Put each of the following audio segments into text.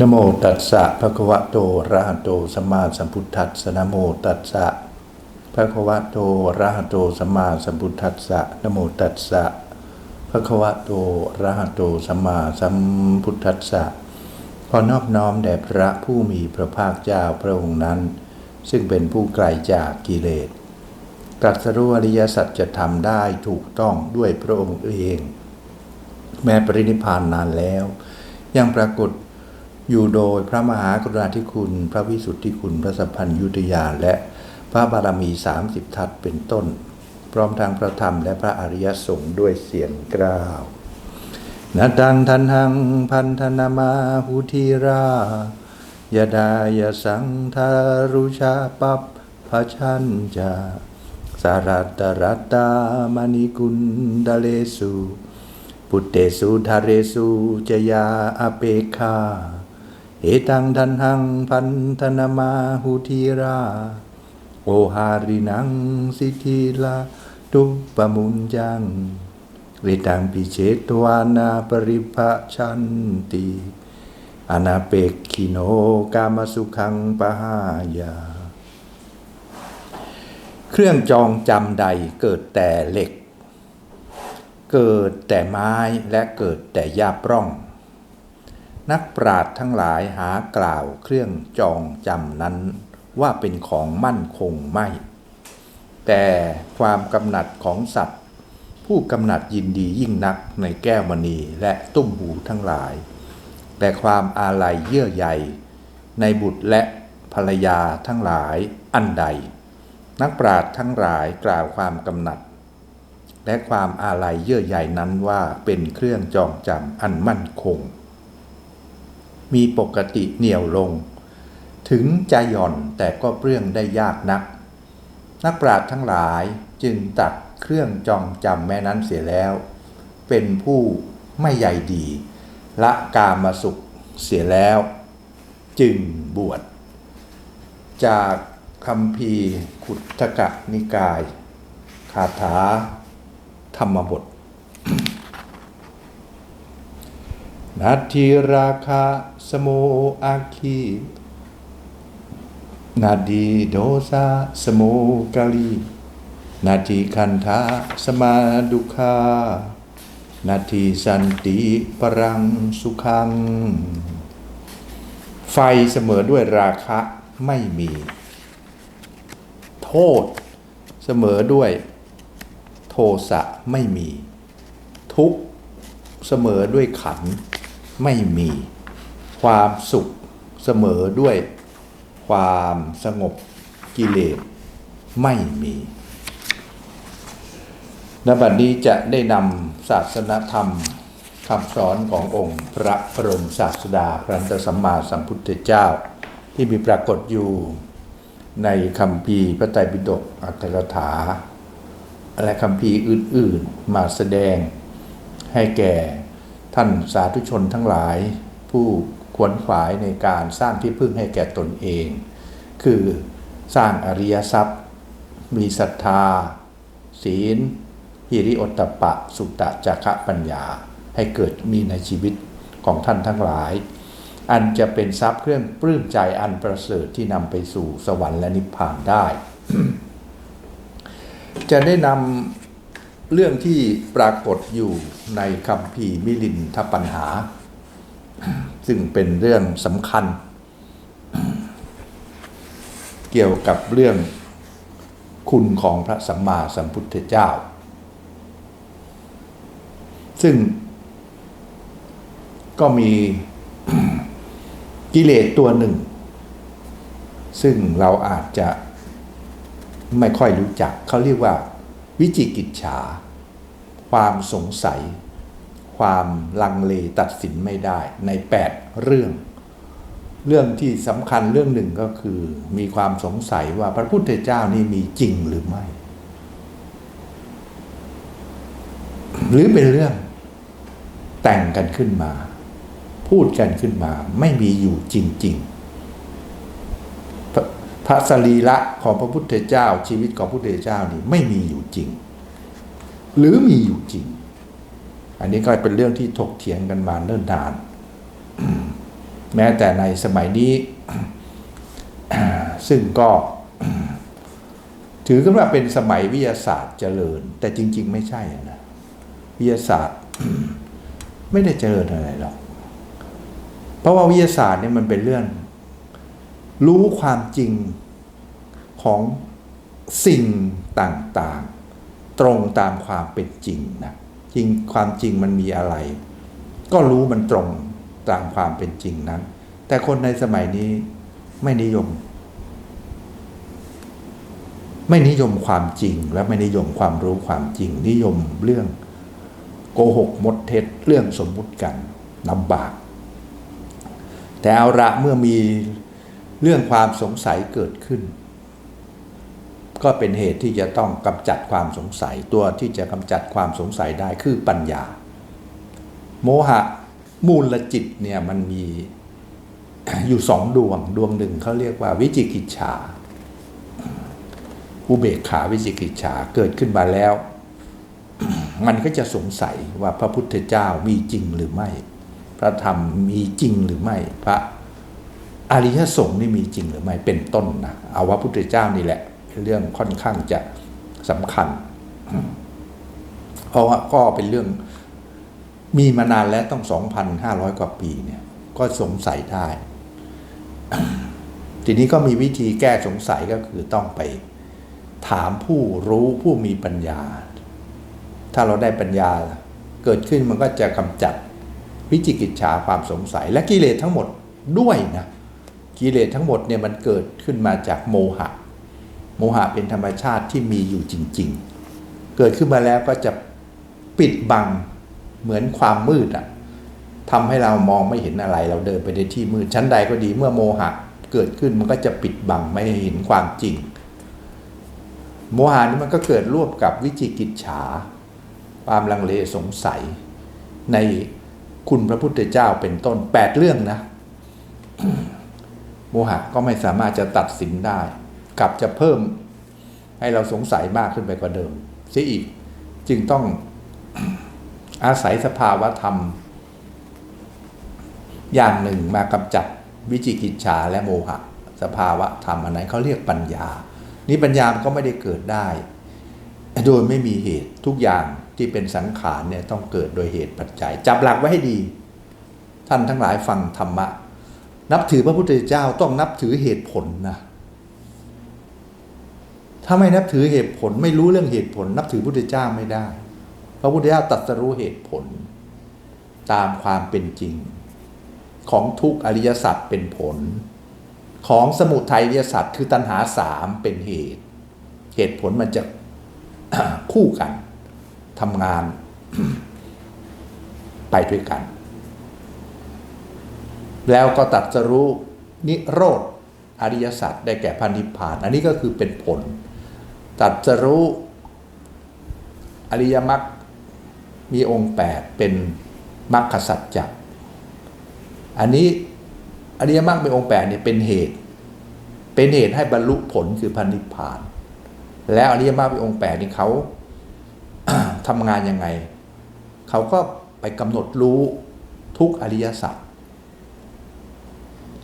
นโมตัสสะภะคะวะโตอะระหะโตสัมมาสัมพุทธัสสะนโมตัสสะภะคะวะโตอะระหะโตสัมมาสัมพุทธัสสะนโมตัสสะภะคะวะโตอะระหะโตสัมมาสัมพุทธัสสะขอนอบน้อมแด่พระผู้มีพระภาคเจ้าพระองค์นั้น ซึ่งเป็นผู้ไกลจากกิเลสตรัสรู้อริยสัจจะทำได้ถูกต้องด้วยพระองค์เอง แม้ปรินิพพานนานแล้ว ยังปรากฏ อยู่โดยพระมหากรุณาธิคุณ พระวิสุทธิคุณ พระสัพพัญญุตยาและพระบารมี 30 ทัศเป็นต้น พร้อมทางพระธรรมและพระอริยสงฆ์ด้วยเสียงกล้าวนาตังทันหังพันธนามาหุธีรายดายสังทารุชาปัปพชัญจาสารัตตรัตตามณิกุณดาเลสุพุทเตสุทาเรสุจยาอเปคา เอตังทันหังพันธนามาหุธีราโอหารินังสิทธิลาตุปมุญจังเวตังปิเชตวานาปริภะชันติอนาเปกขิโนกามสุขังปหายา เครื่องจองจำใดเกิดแต่เหล็ก เกิดแต่ไม้และเกิดแต่หญ้าปร่อง นักปราดทั้งหลายหากล่าวเครื่องจองจำนั้น ว่าเป็นของมั่นคงไม่ แต่ความกำหนัดของสัตว์ ผู้กำหนัดยินดียิ่งนักในแก้วมณีและตุ้มหูทั้งหลาย แต่ความอาลัยเยื่อใยในบุตรและภรรยาทั้งหลายอันใด นักปราดทั้งหลายกล่าวความกำหนัด และความอาลัยเยื่อใยนั้นว่าเป็นเครื่องจองจำอันมั่นคง มีปกติเหนี่ยวลง ถึงจะหย่อนแต่ก็เปลื้องได้ยากนัก นักปราชญ์ทั้งหลายจึงตัดเครื่องจองจำแม่นั้นเสียแล้ว เป็นผู้ไม่ใยดี ละกามาสุขเสียแล้ว จึงบวช จากคำพีขุทกะนิกาย คาถาธรรมบท นาทีราคาสโมอาคีนาดีโดซาสโมกาลีนาทีคันธาสมาดุคานาทีสันติปรังสุขัง ไฟเสมอด้วยราคะไม่มี โทษเสมอด้วยโทสะไม่มี ทุกข์เสมอด้วยขันธ์ ไม่มีความสุขเสมอด้วยความสงบกิเลสไม่มีณบัดนี้จะได้นำศาสนธรรมคำสอนขององค์พระบรมศาสดาพระนตสัมมาสัมพุทธเจ้า ที่มีปรากฏอยู่ในคำพีพระไตรปิฎกอัตถกถา และคำพีอื่น ๆ มาแสดงให้แก่ ท่านสาธุชนทั้งหลาย ผู้ขวนขวายในการสร้างที่พึ่งให้แก่ตนเอง คือสร้างอริยทรัพย์ มีศรัทธา ศีลฮิริโอตตปะ สุตตะจักะปัญญาให้เกิดมีในชีวิตของท่านทั้งหลาย อันจะเป็นทรัพย์เครื่องปลื้มใจอันประเสริฐที่นำไปสู่สวรรค์และนิพพานได้ จะได้นำ เรื่องที่ปรากฏอยู่ในคำพีมิลินทปัญหา ซึ่งเป็นเรื่องสำคัญ เกี่ยวกับเรื่องคุณของพระสัมมาสัมพุทธเจ้า ซึ่งก็มีกิเลสตัวหนึ่ง ซึ่งเราอาจจะไม่ค่อยรู้จักเขาเรียกว่า วิจิกิจฉา ความสงสัย ความลังเลตัดสินไม่ได้ใน 8 เรื่อง เรื่องที่สำคัญเรื่องหนึ่งก็คือ มีความสงสัยว่าพระพุทธเจ้านี่มีจริงหรือไม่ หรือเป็นเรื่องแต่งกันขึ้นมา พูดกันขึ้นมาไม่มีอยู่จริง ๆ พระสรีระของพระพุทธเจ้า ชีวิตของพระพุทธเจ้านี่ไม่มีอยู่จริง หรือมีอยู่จริง อันนี้ก็เป็นเรื่องที่ถกเถียงกันมาเนิ่นนาน แม้แต่ในสมัยนี้ ซึ่งก็ ถือกันว่าเป็นสมัยวิทยาศาสตร์เจริญ แต่จริง ๆ ไม่ใช่นะวิทยาศาสตร์ ไม่ได้เจริญอะไรหรอกเพราะว่าวิทยาศาสตร์เนี่ยมันเป็นเรื่อง รู้ความจริงของสิ่งต่างๆ ตรงตามความเป็นจริงนะจริงความจริงมันมีอะไร ก็รู้มันตรงตามความเป็นจริงนั้น แต่คนในสมัยนี้ไม่นิยม ไม่นิยมความจริงและไม่นิยมความรู้ความจริง นิยมเรื่องโกหกมดเท็จเรื่องสมมุติกันลำบาก แต่เอาละเมื่อมี เรื่องความสงสัยเกิดขึ้น ก็เป็นเหตุที่จะต้องกำจัดความสงสัยตัวที่จะกำจัดความสงสัยได้คือปัญญา โมหะมูลจิตเนี่ยมันมีอยู่สองดวงดวงหนึ่งเขาเรียกว่าวิจิกิจฉาอุเบกขาวิจิกิจฉาเกิดขึ้นมาแล้ว มันก็จะสงสัยว่าพระพุทธเจ้ามีจริงหรือไม่ พระธรรมมีจริงหรือไม่พระ อริยสงฆ์นี่มีจริงหรือไม่เป็นต้นนะเอาว่าพุทธเจ้านี่แหละเป็นเรื่องค่อนข้างจะสำคัญ เพราะว่าก็เป็นเรื่องมีมานานแล้วต้อง 2,500 กว่าปีเนี่ย ก็สงสัยได้ ทีนี้ก็มีวิธีแก้สงสัยก็คือต้องไปถามผู้รู้ผู้มีปัญญา ถ้าเราได้ปัญญาเกิดขึ้นมันก็จะกำจัดวิจิกิจฉาความสงสัยและกิเลสทั้งหมดด้วยนะ กิเลสทั้งหมดเนี่ยมันเกิดขึ้นมาจากโมหะ โมหะเป็นธรรมชาติที่มีอยู่จริง ๆ เกิดขึ้นมาแล้วก็จะปิดบังเหมือนความมืดอะทำให้เรามองไม่เห็นอะไร เราเดินไปในที่มืดชั้นใดก็ดีเมื่อโมหะเกิดขึ้นมันก็จะปิดบังไม่เห็นความจริง โมหะนี่มันก็เกิดร่วมกับวิจิกิจฉา ความลังเลสงสัย ในคุณพระพุทธเจ้าเป็นต้นแปดเรื่องนะ โมหะก็ไม่สามารถจะตัดสินได้ กลับจะเพิ่มให้เราสงสัยมากขึ้นไปกว่าเดิมเสียอีกจึงต้องอาศัยสภาวะธรรม อย่างหนึ่งมากำจัดวิจิกิจฉาและโมหะ สภาวะธรรมอันไหนเขาเรียกปัญญา นี้ปัญญามันก็ไม่ได้เกิดได้ โดยไม่มีเหตุทุกอย่างที่เป็นสังขารเนี่ยต้องเกิดโดยเหตุปัจจัย จับหลักไว้ให้ดี ท่านทั้งหลายฟังธรรมะ นับถือพระพุทธเจ้าต้องนับถือเหตุผลนะ ถ้าไม่นับถือเหตุผล ไม่รู้เรื่องเหตุผล นับถือพระพุทธเจ้าไม่ได้ พระพุทธเจ้าตรัสรู้เหตุผล ตามความเป็นจริง ของทุกอริยสัจเป็นผล ของสมุทัยอริยสัจคือตัณหาสามเป็นเหตุ เหตุผลมันจะคู่กันทำงานไปด้วยกัน แล้วก็ตัดสรู้นิโรธอริยสัจได้แก่พันธิพาน อันนี้ก็คือเป็นผล ตัดสรู้อริยมรรคมีองค์แปดเป็นมรรคสัจจะอันนี้อริยมรรคมีองค์แปดเนี่ยเป็นเหตุ เป็นเหตุให้บรรลุผลคือพันธิพาน แล้วอริยมรรคมีองค์แปดนี่เขาทำงานยังไง เขาก็ไปกำหนดรู้ทุกอริยสัจ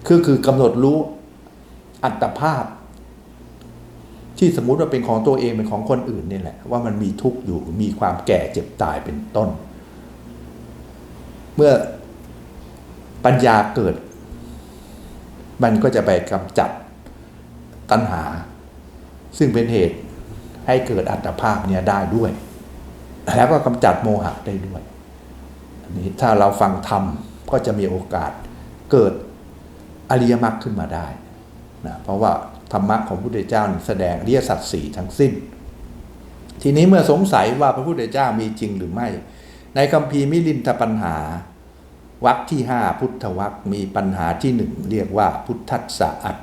คือคือกำหนดรู้อัตภาพ ที่สมมุติว่าเป็นของตัวเองเป็นของคนอื่นนี่แหละ ว่ามันมีทุกข์อยู่มีความแก่เจ็บตายเป็นต้น เมื่อปัญญาเกิด มันก็จะไปกำจัดตัณหา ซึ่งเป็นเหตุให้เกิดอัตภาพเนี่ยได้ด้วย แล้วก็กำจัดโมหะได้ด้วยอันนี้ถ้าเราฟังธรรมก็จะมีโอกาสเกิด อริยมรรคขึ้นมาได้นะเพราะว่าธรรมะของพระพุทธเจ้าแสดงอริยสัจสี่ทั้งสิ้น ทีนี้เมื่อสงสัยว่าพระพุทธเจ้ามีจริงหรือไม่ ในคัมภีร์มิลินทปัญหาวักที่ห้าพุทธวักมีปัญหาที่หนึ่งเรียกว่าพุทธัสสะอัต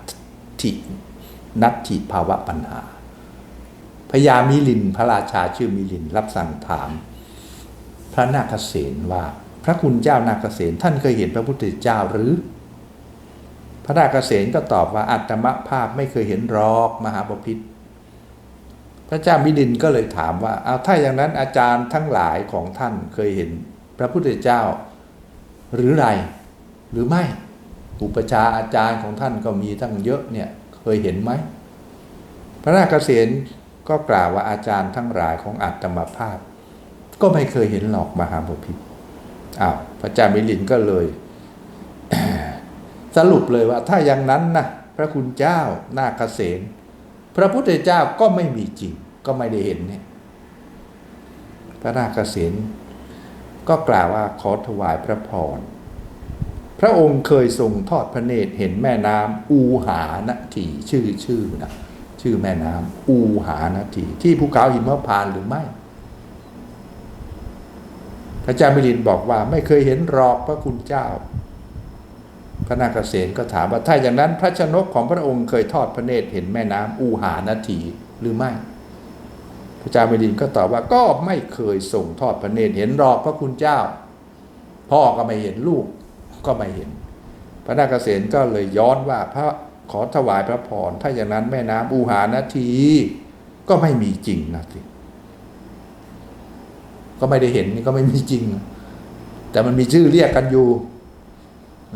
ถินัตถิภาวะปัญหาพญามิลินพระราชาชื่อมิลินรับสั่งถาม พระนาคเษนว่า พระคุณเจ้านาคเษนท่านเคยเห็นพระพุทธเจ้าหรือ พระนาคเษนก็ตอบว่าอัตมภาพไม่เคยเห็นรอกมหาบพิษพระเจ้ามิลินก็เลยถามว่าเอาถ้าอย่างนั้นอาจารย์ทั้งหลายของท่านเคยเห็นพระพุทธเจ้าหรือไรหรือไม่ อุปชาอาจารย์ของท่านก็มีทั้งเยอะเนี่ยเคยเห็นไหม พระนาคเษนก็กล่าวว่าอาจารย์ทั้งหลายของอัตตมภาพ ก็ไม่เคยเห็นหรอกมหาบพิตรอ้าวพระเจ้ามิลินก็เลย สรุปเลยว่าถ้าอย่างนั้นนะพระคุณเจ้านาคเษนพระพุทธเจ้าก็ไม่มีจริง ก็ไม่ได้เห็นเนี่ยพระนาคเษนก็กล่าวว่าขอถวายพระพรพระองค์เคยทรงทอดพระเนตรเห็นแม่น้ำอูหานาทีชื่อชื่อนะชื่อแม่น้ำอูหานาทีที่ภูเขาหิมพานหรือไม่ พระเจ้ามิลินบอกว่าไม่เคยเห็นหรอกพระคุณเจ้า พระนาคเษนก็ถามว่าถ้าอย่างนั้นพระชนกของพระองค์เคยทอดพระเนตรเห็นแม่น้ำอูหานาทีหรือไม่ พระเจ้ามิลินก็ตอบว่าก็ไม่เคยส่งทอดพระเนตรเห็นหรอกพระคุณเจ้า พ่อก็ไม่เห็นลูกก็ไม่เห็น พระนาคเษนก็เลยย้อนว่าพระขอถวายพระพรถ้าอย่างนั้นแม่น้ำอูหานาที ก็ไม่มีจริงนะสิก็ไม่ได้เห็นนี่ก็ไม่มีจริง แต่มันมีชื่อเรียกกันอยู่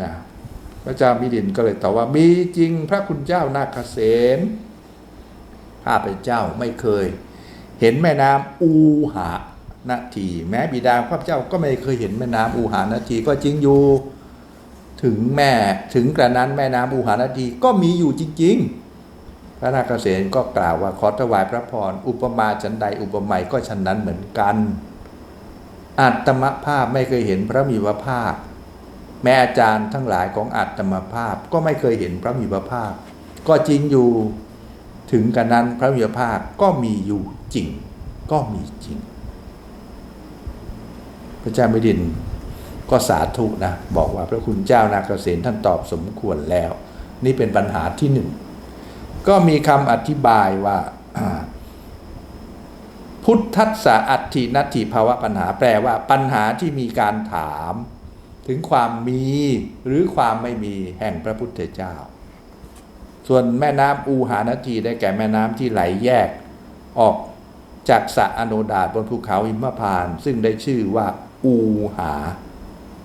นะ พระเจ้ามิลินก็เลยตอบว่ามีจริงพระคุณเจ้านาคเษนข้าพเจ้าไม่เคย เห็นแม่น้ำอูหานาทีแม้บิดาข้าพเจ้าก็ไม่เคยเห็นแม่น้ำอูหานาทีก็จริงอยู่ถึงแม่ถึงกระนั้นแม่น้ำอูหานาทีก็มีอยู่จริง ๆ พระนาคเษนก็กล่าวว่าขอถวายพระพรอุปมาฉันใดอุปไมยก็ฉันนั้นเหมือนกันอัตมภาพไม่เคยเห็นพระมีพระภาค แม่อาจารย์ทั้งหลายของอัตมภาพก็ไม่เคยเห็นพระมีพระภาค ก็จริงอยู่ถึงกันนั้นพระมีพระภาคก็มีอยู่จริง ก็มีจริง พระเจ้ามิดินก็สาธุนะ บอกว่าพระคุณเจ้านาคเษนท่านตอบสมควรแล้ว นี่เป็นปัญหาที่หนึ่ง ก็มีคำอธิบายว่าพุทธัสสะอัตถินัตถิภาวะปัญหาแปลว่าปัญหาที่มีการถาม ถึงความมีหรือความไม่มีแห่งพระพุทธเจ้า ส่วนแม่น้ำอูหานาทีได้แก่แม่น้ำที่ไหลแยกออกจากสระอโนดาตบนภูเขาหิมพานต์ซึ่งได้ชื่อว่าอูหา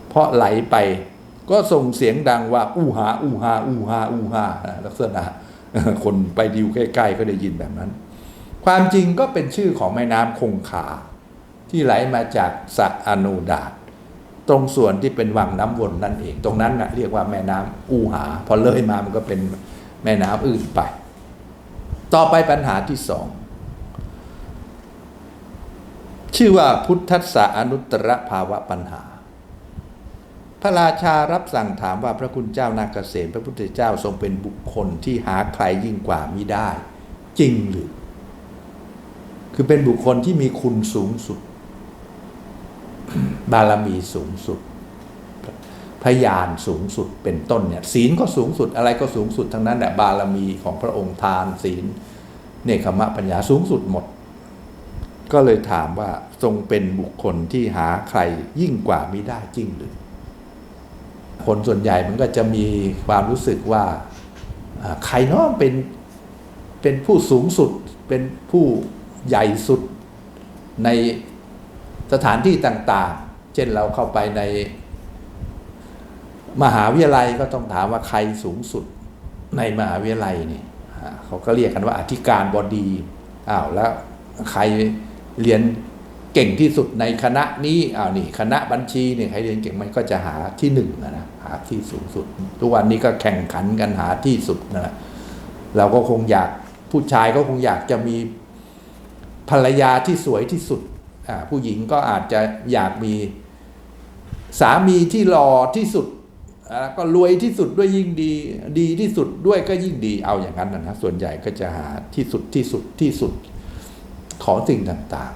เพราะไหลไปก็ส่งเสียงดังว่า อูหา อูหา อูหา อูหาลักษณะคนไปดิวใกล้ๆก็ได้ยินแบบนั้น ความจริงก็เป็นชื่อของแม่น้ำคงคาที่ไหลมาจากสระอโนดาต ตรงส่วนที่เป็นวังน้ำวนนั่นเอง ตรงนั้นนะเรียกว่าแม่น้ำอูหา พอเลยมามันก็เป็นแม่น้ำอื่นไป ต่อไปปัญหาที่สองชื่อว่าพุทธัสสะอนุตตรภาวะปัญหา พระราชารับสั่งถามว่าพระคุณเจ้านาเกษมพระพุทธเจ้าทรงเป็นบุคคลที่หาใครยิ่งกว่ามิได้ จริงหรือ คือเป็นบุคคลที่มีคุณสูงสุด บารมีสูงสุด พยานสูงสุดเป็นต้นเนี่ยศีลก็สูงสุดอะไรก็สูงสุดทั้งนั้นแหละบารมีของพระองค์ทานศีลเนคขมะปัญญาสูงสุดหมด ก็เลยถามว่าทรงเป็นบุคคลที่หาใครยิ่งกว่ามิได้จริงหรือ คนส่วนใหญ่มันก็จะมีความรู้สึกว่าใครเนาะเป็นเป็นผู้สูงสุดเป็นผู้ใหญ่สุดในสถานที่ต่าง เช่นเราเข้าไปใน มหาวิทยาลัยก็ต้องถามว่าใครสูงสุดในมหาวิทยาลัยนี่เขาก็เรียกกันว่าอธิการบดีอ้าวแล้วใครเรียนเก่งที่สุดในคณะนี้อ้าวนี่คณะบัญชีเนี่ยใครเรียนเก่งมันก็จะหาที่หนึ่งนะนะหาที่สูงสุด ทุกวันนี้ก็แข่งขันกันหาที่สุดนะเราก็คงอยากผู้ชายก็คงอยากจะมีภรรยาที่สวยที่สุดอ่าผู้หญิงก็อาจจะอยากมี สามีที่หล่อที่สุดก็รวยที่สุดด้วยยิ่งดี ดีที่สุดด้วยก็ยิ่งดีเอาอย่างนั้นนะนะส่วนใหญ่ก็จะหาที่สุดที่สุดที่สุดของสิ่งต่าง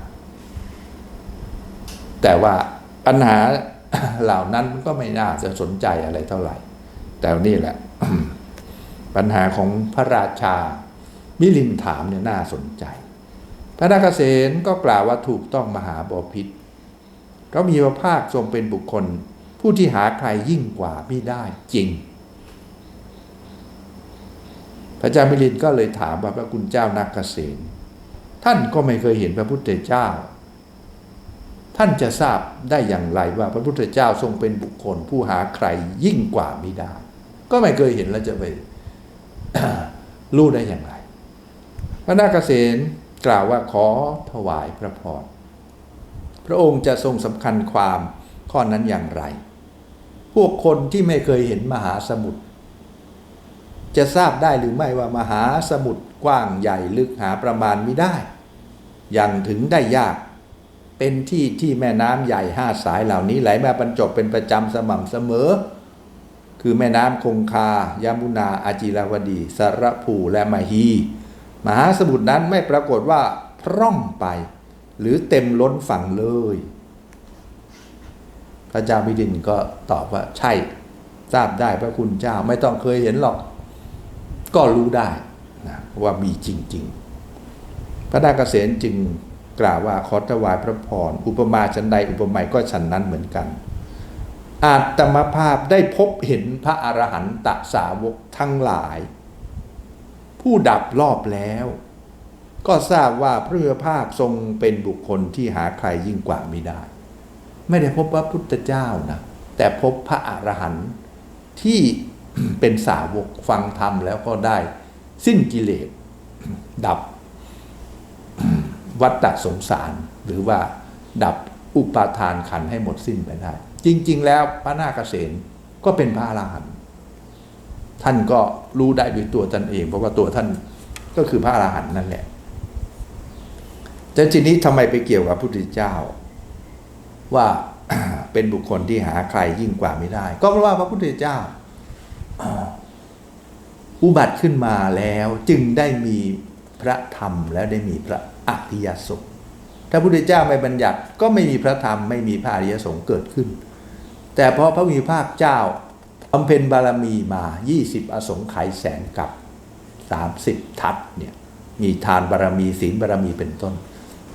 ๆ แต่ว่าปัญหาเหล่านั้นก็ไม่น่าจะสนใจอะไรเท่าไหร่ แต่นี่แหละ ปัญหาของพระราชามิลินถามเนี่ยน่าสนใจพระนาคเษนก็กล่าวว่าถูกต้องมหาบอพิษ เขามีพระภาคทรงเป็นบุคคล ผู้ที่หาใครยิ่งกว่าไม่ได้จริง พระเจ้ามิลินก็เลยถามว่าพระคุณเจ้านาคเกษนท่านก็ไม่เคยเห็นพระพุทธเจ้า ท่านจะทราบได้อย่างไรว่าพระพุทธเจ้าทรงเป็นบุคคล ผู้หาใครยิ่งกว่าไม่ได้ ก็ไม่เคยเห็นแล้วจะไปรู้ได้อย่างไร พระนาคเษนกล่าวว่าขอถวายพระพร พระองค์จะทรงสำคัญความข้อนั้นอย่างไร พวกคนที่ไม่เคยเห็นมหาสมุทรจะทราบได้หรือไม่ว่ามหาสมุทรกว้างใหญ่ลึกหาประมาณไม่ได้ อย่างถึงได้ยาก เป็นที่ที่แม่น้ำใหญ่ห้าสายเหล่านี้ไหลมาบรรจบเป็นประจำสม่ำเสมอ คือแม่น้ำคงคา ยามุนา อาจิราวดี สระภูและมหี มหาสมุทรนั้นไม่ปรากฏว่าพร่องไป หรือเต็มล้นฝั่งเลย พระเจ้ามิดินก็ตอบว่าใช่ ทราบได้พระคุณเจ้าไม่ต้องเคยเห็นหรอก ก็รู้ได้นะว่ามีจริง ๆ พระนาคเษนจึงกล่าวว่าขอถวายพระพรอุปมาชันใดอุปไมยก็ฉันนั้นเหมือนกัน อาตมภาพได้พบเห็นพระอรหันตสาวกทั้งหลาย ผู้ดับรอบแล้ว ก็ทราบว่าพระเรือภาคทรงเป็นบุคคลที่หาใครยิ่งกว่าไม่ได้ ไม่ได้พบพระพุทธเจ้านะแต่พบพระอรหันต์ที่เป็นสาวกฟังธรรมแล้วก็ได้ สิ้นกิเลสดับวัฏฏสงสาร หรือว่าดับอุปาทานขันให้หมดสิ้นไปได้ จริง ๆ แล้วพระนาคเษนก็เป็นพระอรหันต์ท่านก็รู้ได้ด้วยตัวท่านเอง เพราะว่าตัวท่านก็คือพระอรหันต์นั่นแหละ แต่ทีนี้ทำไมไปเกี่ยวกับพระพุทธเจ้า ว่าเป็นบุคคลที่หาใครยิ่งกว่าไม่ได้ ก็เพราะว่าพระพุทธเจ้าอุบัติขึ้นมาแล้วจึงได้มีพระธรรมแล้วได้มีพระอริยสงฆ์ถ้าพระพุทธเจ้าไม่บัญญัติก็ไม่มีพระธรรมไม่มีพระอริยสงฆ์เกิดขึ้น แต่เพราะพระมีภาคเจ้าบำเพ็ญบารมีมา 20 อสงไขยแสนกับ 30 ทัศเนี่ยมีทานบารมีศีลบารมีเป็นต้น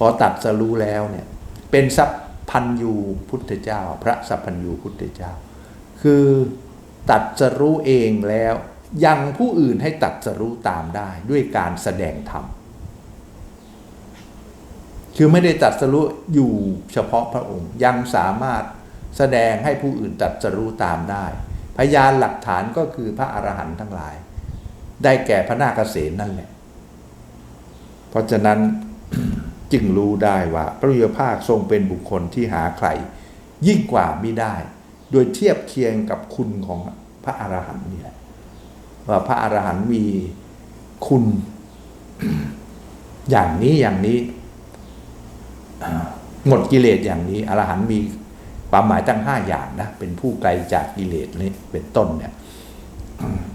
อตัดสรู้แล้วเนี่ยเป็นสัพพัญยูพุทธเจ้า พระสัพพัญยูพุทธเจ้า คือตัดสรู้เองแล้วยังผู้อื่นให้ตัดสรู้ตามได้ด้วยการแสดงธรรมคือไม่ได้ตัดสรู้อยู่เฉพาะพระองค์ยังสามารถแสดงให้ผู้อื่นตัดสรู้ตามได้ พยานหลักฐานก็คือพระอรหันต์ทั้งหลาย ได้แก่พระนาคเษนนั่นแหละ เพราะฉะนั้น จึงรู้ได้ว่าพระยุภาคทรงเป็นบุคคลที่หาใคร ยิ่งกว่าไม่ได้ โดยเทียบเคียงกับคุณของพระอรหันต์นี่แหละว่าพระอรหันต์มีคุณอย่างนี้อย่างนี้หมดกิเลสอย่างนี้ อรหันต์มีความหมายตั้งห้าอย่างนะเป็นผู้ไกลจากกิเลสนี่เป็นต้นเนี่ย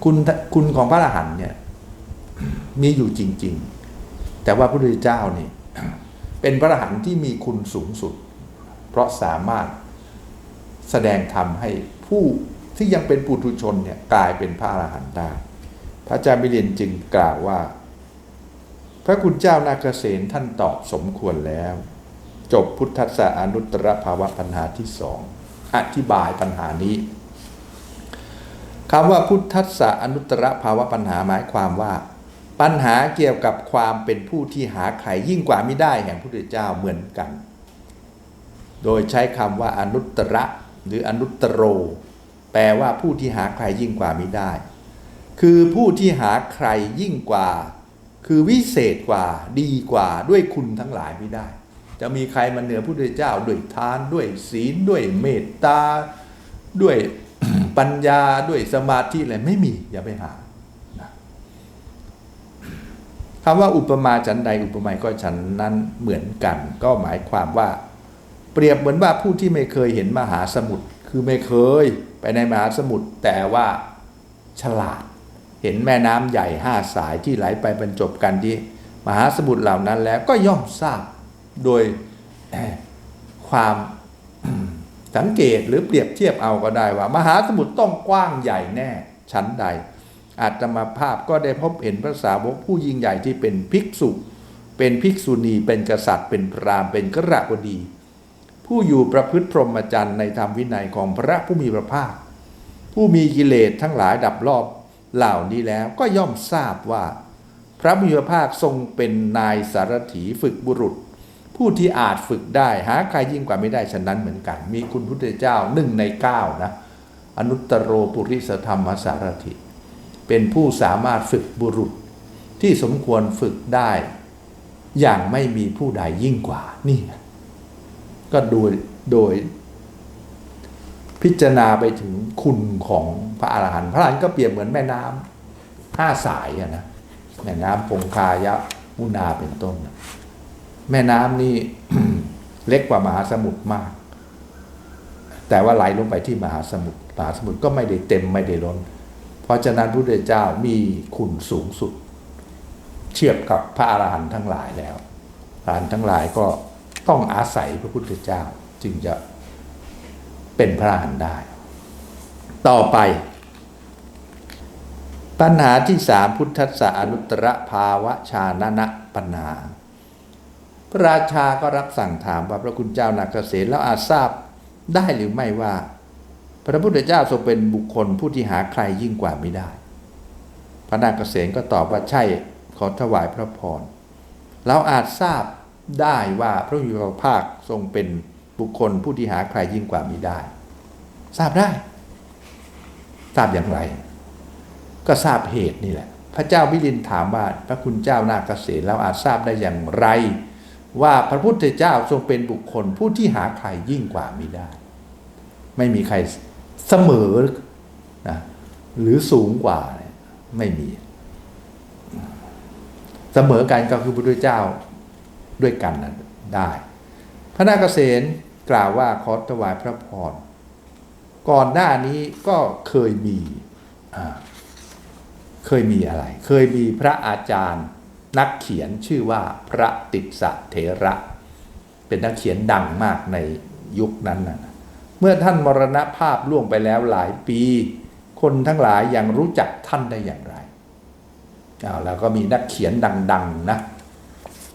คุณคุณของพระอรหันต์เนี่ย มีอยู่จริง ๆ แต่ว่าพระพุทธเจ้านี่ เป็นพระอรหันต์ที่มีคุณสูงสุด เพราะสามารถแสดงธรรมให้ผู้ที่ยังเป็นปุถุชนเนี่ยกลายเป็นพระอรหันต์ได้ พระอาจารย์มิเรียนจึงกล่าวว่า พระคุณเจ้านาคเษนท่านตอบสมควรแล้ว จบพุทธศาอนุตตรภาวะปัญหาที่สองอธิบายปัญหานี้คำว่าพุทธศาอนุตตรภาวะปัญหาหมายความว่า ปัญหาเกี่ยวกับความเป็นผู้ที่หาใครยิ่งกว่าไม่ได้แห่งพระพุทธเจ้าเหมือนกัน โดยใช้คำว่าอนุตตระหรืออนุตตโร แปลว่าผู้ที่หาใครยิ่งกว่าไม่ได้ คือผู้ที่หาใครยิ่งกว่า คือวิเศษกว่าดีกว่าด้วยคุณทั้งหลายไม่ได้ จะมีใครมาเหนือพระพุทธเจ้าด้วยทานด้วยศีลด้วยเมตตาด้วยปัญญาด้วยสมาธิอะไรไม่มีอย่าไปหานะ คำว่าอุปมาฉันใดอุปไมยก็ฉันนั้นเหมือนกัน ก็หมายความว่า เปรียบเหมือนว่าผู้ที่ไม่เคยเห็นมหาสมุทรคือไม่เคยไปในมหาสมุทรแต่ว่าฉลาด เห็นแม่น้ำใหญ่ห้าสายที่ไหลไปบรรจบกันที่มหาสมุทรเหล่านั้นแล้วก็ย่อมทราบโดยความสังเกตหรือเปรียบเทียบเอาก็ได้ว่า มหาสมุทรต้องกว้างใหญ่แน่ชั้นใด อาตมาภาพก็ได้พบเห็นพระสาวกผู้ยิ่งใหญ่ที่เป็นภิกษุ เป็นภิกษุณี เป็นกษัตริย์ เป็นพราหมณ์เป็นกระวดี ผู้อยู่ประพฤติพรหมจรรย์ในธรรมวินัยของพระผู้มีพระภาค ผู้มีกิเลสทั้งหลายดับรอบเหล่านี้แล้วก็ย่อมทราบว่า พระมีพระภาคทรงเป็นนายสารถีฝึกบุรุษ ผู้ที่อาจฝึกได้หาใครยิ่งกว่าไม่ได้ฉะนั้นเหมือนกัน มีคุณพุทธเจ้าหนึ่งในเก้านะอนุตตรโรปุริสธรรมสารถิ เป็นผู้สามารถฝึกบุรุษ ที่สมควรฝึกได้ อย่างไม่มีผู้ใดยิ่งกว่านี่ก็โดยโดย พิจารณาไปถึงคุณของพระอรหันต์พระอรหันต์ก็เปรียบเหมือนแม่น้ำห้าสายอะนะแม่น้ำปงคายะมุนาเป็นต้น แม่น้ำนี่เล็กกว่ามหาสมุทรมาก แต่ว่าไหลลงไปที่มหาสมุทรมหาสมุทรก็ไม่ได้เต็มไม่ได้ล้น เพราะฉะนั้นพระพุทธเจ้ามีคุณสูงสุด เทียบกับพระอรหันต์ทั้งหลายแล้วอรหันต์ทั้งหลายก็ต้องอาศัยพระพุทธเจ้าจึงจะเป็นพระอรหันต์ได้ ต่อไป ปัญหาที่สามพุทธสสะอนุตตรภาวะชานะนะปัญหาพระราชาก็รับสั่งถามว่าพระคุณเจ้านาเกษตแล้วอาจทราบได้หรือไม่ว่า พระพุทธเจ้าทรงเป็นบุคคลผู้ที่หาใครยิ่งกว่าไม่ได้ พระนาคเษนก็ตอบว่าใช่ขอถวายพระพรเราอาจทราบได้ว่าพระยุพภาคทรงเป็นบุคคลผู้ที่หาใครยิ่งกว่ามิได้ ทราบได้ ทราบอย่างไร ก็ทราบเหตุนี่แหละ พระเจ้าวิรินถามว่าพระคุณเจ้านาคเษนแล้วอาจทราบได้อย่างไร ว่าพระพุทธเจ้าทรงเป็นบุคคลผู้ที่หาใครยิ่งกว่ามิได้ ไม่มีใคร เสมอนะหรือสูงกว่าไม่มี เสมอกันก็คือพระพุทธเจ้าด้วยกันนะได้ พระนาคเษนกล่าวว่าขอถวายพระพรก่อนหน้านี้ก็เคยมีเคยมีอะไร เคยมีพระอาจารย์นักเขียนชื่อว่าพระติสสะเถระ เป็นนักเขียนดังมากในยุคนั้นนะ เมื่อท่านมรณภาพล่วงไปแล้วหลายปี คนทั้งหลายยังรู้จักท่านได้อย่างไรอาแล้วก็มีนักเขียนดัง ๆ นะ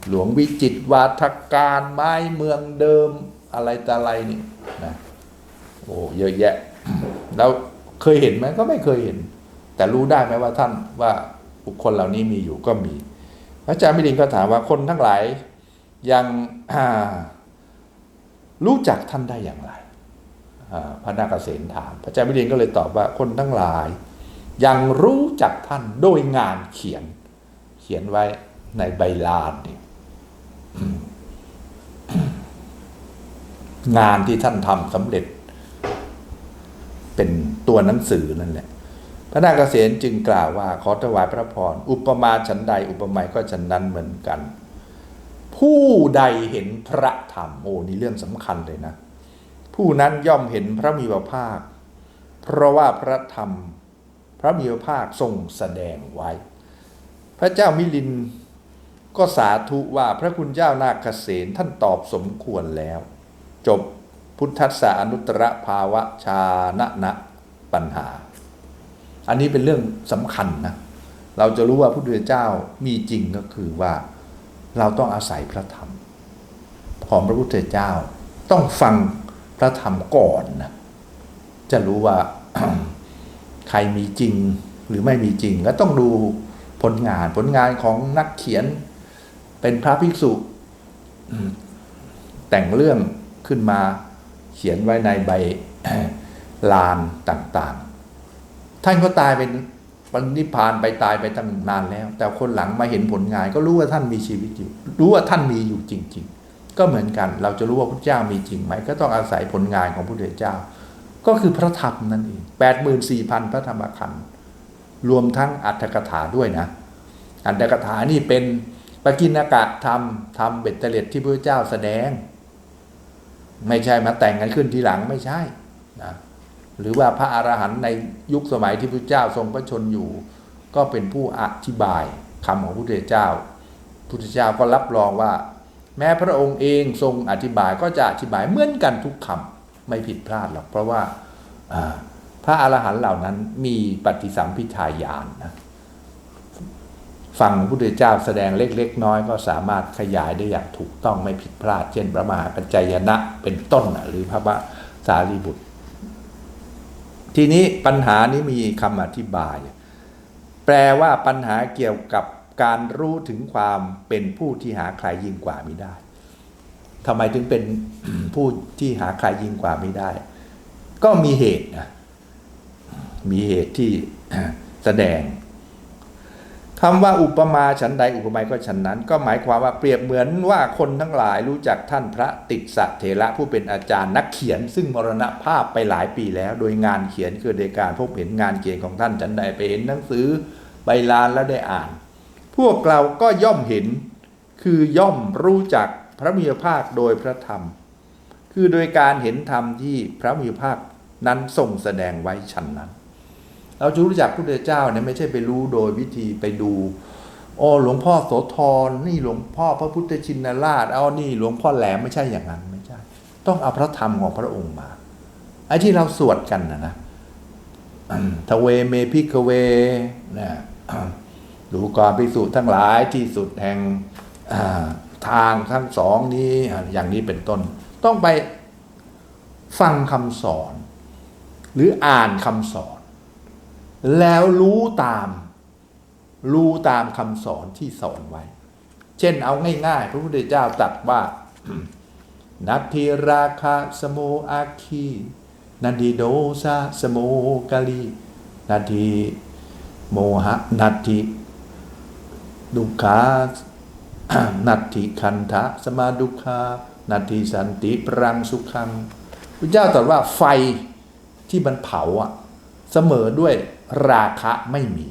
หลวงวิจิตวาทการไม้เมืองเดิมอะไรแต่อะไรนี่นะโอ้เยอะแยะ แล้วเคยเห็นไหมก็ไม่เคยเห็น แต่รู้ได้ไหมว่าท่านว่าบุคคลเหล่านี้มีอยู่ก็มี พระอาจารย์มิลินก็ถามว่าคนทั้งหลายยังรู้จักท่านได้อย่างไร พระนาคเษนถาม พระอาจารย์มิลินก็เลยตอบว่าคนทั้งหลาย ยังรู้จักท่านโดยงานเขียน เขียนไว้ในใบลานนี่งานที่ท่านทำสำเร็จ เป็นตัวหนังสือนั่นแหละพระนาคเษนจึงกล่าวว่า ขอถวายพระพร อุปมาฉันใด อุปไมยก็ฉันนั้นเหมือนกัน ผู้ใดเห็นพระธรรมโอ้นี่เรื่องสำคัญเลยนะ ผู้นั้นย่อมเห็นพระมีพระภาค เพราะว่าพระธรรม พระมีพระภาคทรงแสดงไว้ พระเจ้ามิลินก็สาธุว่าพระคุณเจ้านาคเษนท่านตอบสมควรแล้ว จบพุทธัสสะอนุตตรภาวะชานะนะปัญหา อันนี้เป็นเรื่องสำคัญนะ เราจะรู้ว่าพระพุทธเจ้ามีจริงก็คือว่าเราต้องอาศัยพระธรรม ของพระพุทธเจ้าต้องฟัง พระธรรมก่อนนะจะรู้ว่าใครมีจริงหรือไม่มีจริงแล้วต้องดูผลงานผลงานของนักเขียน เป็นพระภิกษุ แต่งเรื่องขึ้นมาเขียนไว้ในใบลานต่างๆ ท่านก็ตายเป็นปนิพพานไปตายไปตั้งนานแล้ว แต่คนหลังมาเห็นผลงาน ก็รู้ว่าท่านมีชีวิตอยู่ รู้ว่าท่านมีอยู่จริง ๆ ก็เหมือนกัน เราจะรู้ว่าพระเจ้ามีจริงไหม ก็ต้องอาศัยผลงานของพระพุทธเจ้า ก็คือพระธรรมนั่นเองแปดหมื่นสี่พันพระธรรมขันธ์รวมทั้งอัตถกถาด้วยนะ อัตถกถานี่เป็นปกิณกะธรรมธรรมเบ็ดเตล็ดที่พระเจ้าแสดง ไม่ใช่มาแต่งกันขึ้นทีหลังไม่ใช่นะหรือว่าพระอรหันต์ในยุคสมัยที่พระเจ้าทรงพระชนอยู่ ก็เป็นผู้อธิบายคำของพระพุทธเจ้าพระพุทธเจ้าก็รับรองว่า แม้พระองค์เองทรงอธิบายก็จะอธิบายเหมือนกันทุกคำไม่ผิดพลาดหรอกเพราะว่าพระอรหันต์เหล่านั้นมีปฏิสัมพิทาญาณนะฟังพระพุทธเจ้าแสดงเล็ก ๆ น้อยก็สามารถขยายได้อย่างถูกต้องไม่ผิดพลาด เช่นพระมหาปัญจยนะเป็นต้นหรือพระบะสารีบุตร ทีนี้ปัญหานี้มีคำอธิบาย แปลว่าปัญหาเกี่ยวกับ การรู้ถึงความเป็นผู้ที่หาใครยิ่งกว่าไม่ได้ทำไมถึงเป็นผู้ที่หาใครยิ่งกว่าไม่ได้ ก็มีเหตุนะมีเหตุที่แสดงคำว่าอุปมาฉันใดอุปไมยก็ฉันนั้น ก็หมายความว่าเปรียบเหมือนว่าคนทั้งหลายรู้จักท่านพระติสเถระผู้เป็นอาจารย์นักเขียน ซึ่งมรณภาพไปหลายปีแล้ว โดยงานเขียนคือโดยการพบเห็นงานเขียนของท่านฉันใดไปเห็นหนังสือใบลานแล้วได้อ่าน พวกเราก็ย่อมเห็น คือย่อมรู้จักพระมีภาคโดยพระธรรม คือโดยการเห็นธรรมที่พระมีภาคนั้นทรงแสดงไว้ฉันนั้น เราจะรู้จักพระพุทธเจ้าเนี่ยไม่ใช่ไปรู้โดยวิธีไปดูอ๋อหลวงพ่อโสธรนี่หลวงพ่อพระพุทธชินราชเอานี่หลวงพ่อแหลมไม่ใช่อย่างนั้นไม่ใช่ ต้องเอาพระธรรมของพระองค์มาไอ้ที่เราสวดกันนะนะทเวเมพิกเวนะ ดูก่อนพิสูจน์ทั้งหลายที่สุดแห่งทางทั้งสองนี้อย่างนี้เป็นต้น ต้องไปฟังคำสอน หรืออ่านคำสอน แล้วรู้ตาม รู้ตามคำสอนที่สอนไว้ เช่นเอาง่ายๆ พระพุทธเจ้าตรัสว่า นัตถิราคาสโมอาคีนันทิโดซาสโมกาลีนัตถิโมหะนัตถิ ดุขานัตถิคันทะสมาดุขานัตถิสันติปรังสุขังพระเจ้าตรัสว่าไฟที่มันเผาอะเสมอด้วยราคะไม่มี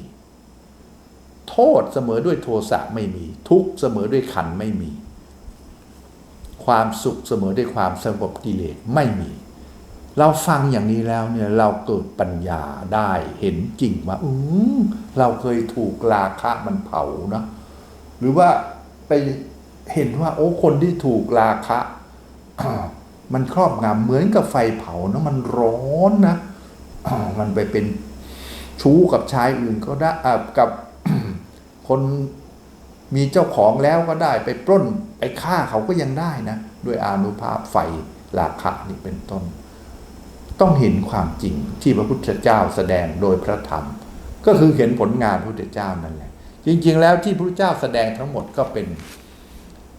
โทษเสมอด้วยโทสะไม่มี ทุกเสมอด้วยขันไม่มี ความสุขเสมอด้วยความสงบกิเลสไม่มี เราฟังอย่างนี้แล้วเนี่ยเราเกิดปัญญาได้เห็นจริงว่าอือเราเคยถูกราคะมันเผานะ หรือว่าไปเห็นว่า โอ้คนที่ถูกราคะ มันครอบงำเหมือนกับไฟเผานะมันร้อนนะมันไปเป็นชู้กับชายอื่นก็ได้อะกับคนมีเจ้าของแล้วก็ได้ไปปล้นไปฆ่าเขาก็ยังได้นะด้วยอานุภาพไฟราคะนี่เป็นต้น ต้องเห็นความจริงที่พระพุทธเจ้าแสดงโดยพระธรรม ก็คือเห็นผลงานพระพุทธเจ้านั่นแหละ จริง ๆ แล้วที่พระพุทธเจ้าแสดงทั้งหมดก็เป็น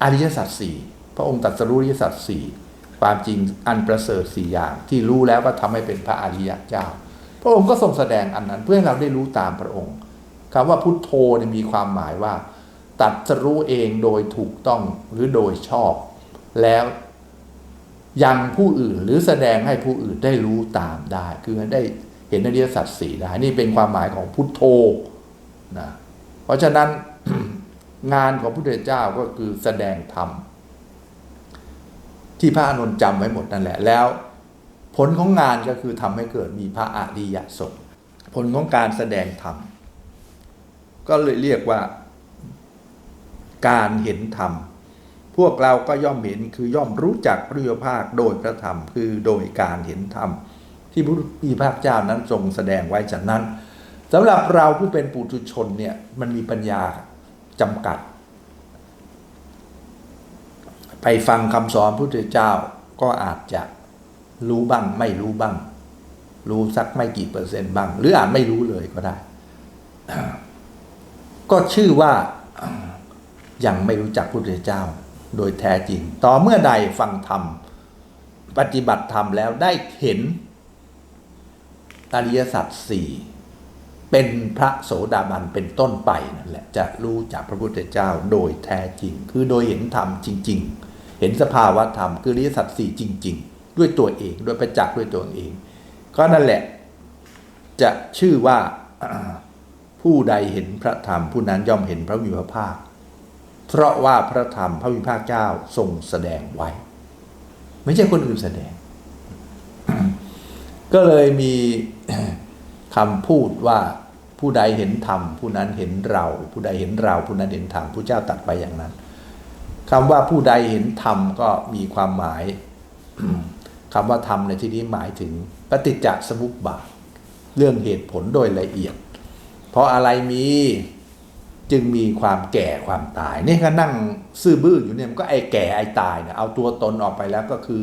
อริยสัจสี่พระองค์ตรัสรู้อริยสัจสี่ความจริงอันประเสริฐสี่อย่าง ที่รู้แล้วก็ทำให้เป็นพระอริยเจ้า พระองค์ก็ทรงแสดงอันนั้นเพื่อให้เราได้รู้ตามพระองค์คำว่าพุทโธเนี่ยมีความหมายว่าตรัสรู้เองโดยถูกต้องหรือโดยชอบ แล้วยังผู้อื่นหรือแสดงให้ผู้อื่นได้รู้ตามได้ คือได้เห็นอริยสัจสี่ได้ นี่เป็นความหมายของพุทโธนะ เพราะฉะนั้นงานของพระพุทธเจ้าก็คือแสดงธรรม ที่พระอานนท์จำไว้หมดนั่นแหละ แล้ว ผลของงานก็คือทำให้เกิดมีพระอริยสงฆ์ผลของการแสดงธรรม ก็เลยเรียกว่าการเห็นธรรม พวกเราก็ย่อมเห็นคือย่อมรู้จักพระยุภาคโดยพระธรรม คือโดยการเห็นธรรม ที่พระพุทธภาคเจ้านั้นทรงแสดงไว้จากนั้น สำหรับเราผู้เป็นปุถุชนเนี่ยมันมีปัญญาจำกัด ไปฟังคำสอนพระพุทธเจ้าก็อาจจะรู้บ้างไม่รู้บ้าง รู้สักไม่กี่เปอร์เซ็นต์บ้าง หรืออาจไม่รู้เลยก็ได้ ก็ชื่อว่ายังไม่รู้จักพระพุทธเจ้า โดยแท้จริง ต่อเมื่อใดฟังธรรมปฏิบัติธรรมแล้วได้เห็นอริยสัจสี่ เป็นพระโสดาบันเป็นต้นไปนั่นแหละจะรู้จักพระพุทธเจ้าโดยแท้จริง คือโดยเห็นธรรมจริง ๆ เห็นสภาวะธรรมคืออริยสัจสี่จริง ๆ ด้วยตัวเองด้วยประจักษ์ด้วยตัวเอง ก็นั่นแหละจะชื่อว่าผู้ใดเห็นพระธรรมผู้นั้นย่อมเห็นพระวิภาภาค เพราะว่าพระธรรมพระวิภาคเจ้าทรงแสดงไว้ ไม่ใช่คนอื่นแสดง ก็เลยมีคำพูดว่า ผู้ใดเห็นธรรมผู้นั้นเห็นเรา ผู้ใดเห็นเรา ผู้นั้นเห็นธรรมผู้เจ้าตัดไปอย่างนั้นคำว่าผู้ใดเห็นธรรมก็มีความหมายคำว่าธรรมในที่นี้หมายถึงปฏิจจสมุปบาทเรื่องเหตุผลโดยละเอียด เพราะอะไรมีจึงมีความแก่ความตายนี่ก็นั่งซื่อบื้ออยู่เนี่ยมันก็ไอ้แก่ไอ้ตายเนี่ยเอาตัวตนออกไปแล้วก็คือ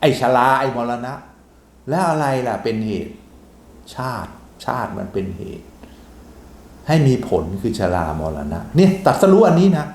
ไอ้ชราไอ้มรณะ แล้วอะไรล่ะเป็นเหตุชาติชาติมันเป็นเหตุ ให้มีผลคือชรามรณะเนี่ยตัดสรู้อันนี้นะ